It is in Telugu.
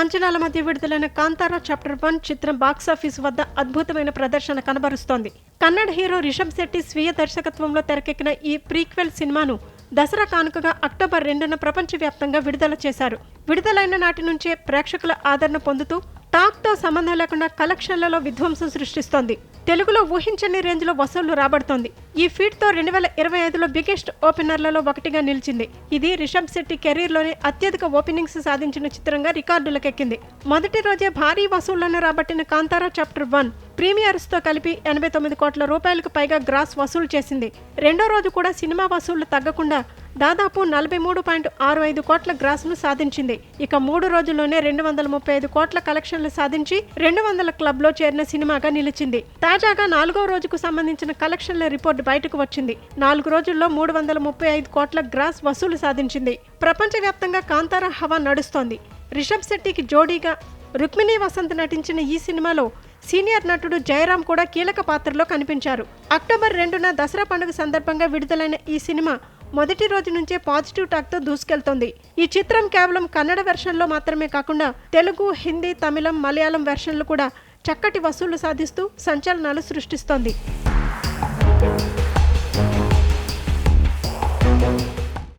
అంచనాల మధ్య విడుదలైన కాంతారా చాప్టర్ వన్ చిత్రం బాక్సాఫీస్ వద్ద అద్భుతమైన ప్రదర్శన కనబరుస్తోంది. కన్నడ హీరో రిషబ్ శెట్టి స్వీయ దర్శకత్వంలో తెరకెక్కిన ఈ ప్రీక్వెల్ సినిమాను దసరా కానుకగా అక్టోబర్ రెండున ప్రపంచవ్యాప్తంగా విడుదల చేశారు. విడుదలైన నాటి నుంచే ప్రేక్షకుల ఆదరణ పొందుతూ టాక్తో సంబంధం లేకుండా కలెక్షన్లలో విధ్వంసం సృష్టిస్తోంది. తెలుగులో ఊహించని రేంజ్లో వసూళ్ళు రాబడుతోంది. ఈ ఫీట్తో రెండు వేల ఇరవై ఐదులో బిగ్గెస్ట్ ఓపెనర్లలో ఒకటిగా నిలిచింది. ఇది రిషబ్ శెట్టి కెరీర్లోనే అత్యధిక ఓపెనింగ్స్ సాధించిన చిత్రంగా రికార్డులకెక్కింది. మొదటి రోజే భారీ వసూళ్ళను రాబట్టిన కాంతారా చాప్టర్ వన్ ప్రీమియర్స్తో కలిపి ఎనభై తొమ్మిది కోట్ల రూపాయలకు పైగా గ్రాస్ వసూలు చేసింది. రెండో రోజు కూడా సినిమా వసూళ్ళు తగ్గకుండా దాదాపు నలభై మూడు పాయింట్ ఆరు ఐదు కోట్ల గ్రాస్ను సాధించింది. ఇక మూడు రోజుల్లోనే రెండు వందల ముప్పై ఐదు కోట్ల కలెక్షన్లు సాధించి రెండు వందల క్లబ్లో చేరిన సినిమాగా నిలిచింది. తాజాగా నాలుగో రోజుకు సంబంధించిన కలెక్షన్ల రిపోర్ట్ బయటకు వచ్చింది. నాలుగు రోజుల్లో మూడు వందల ముప్పై ఐదు కోట్ల గ్రాస్ వసూలు సాధించింది. ప్రపంచవ్యాప్తంగా కాంతారా హవా నడుస్తోంది. రిషబ్ శెట్టికి జోడీగా రుక్మిణి వసంత్ నటించిన ఈ సినిమాలో సీనియర్ నటుడు జయరాం కూడా కీలక పాత్రలో కనిపించారు. అక్టోబర్ రెండున దసరా పండుగ సందర్భంగా విడుదలైన ఈ సినిమా మొదటి రోజు నుంచే పాజిటివ్ టాక్తో దూసుకెళ్తోంది. ఈ చిత్రం కేవలం కన్నడ వెర్షన్లో మాత్రమే కాకుండా తెలుగు హిందీ తమిళం మలయాళం వెర్షన్లు కూడా చక్కటి వసూళ్ళు సాధిస్తూ సంచలనాలు సృష్టిస్తోంది.